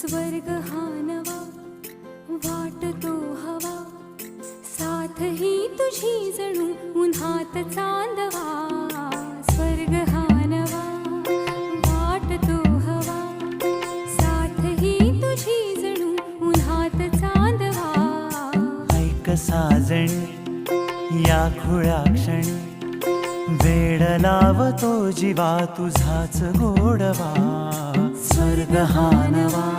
स्वर्ग हा नवा वाटतो हवा. साथ ही तुझी जणू उन्हात चांदवा. स्वर्ग हा नवा वाटतो हवा. साथ ही तुझी जणू उन्हात चांदवा. ऐक साजणी या खुळ्या क्षणी. वेड लावतो जीवा तुझाच गोडवा. स्वर्ग हा नवा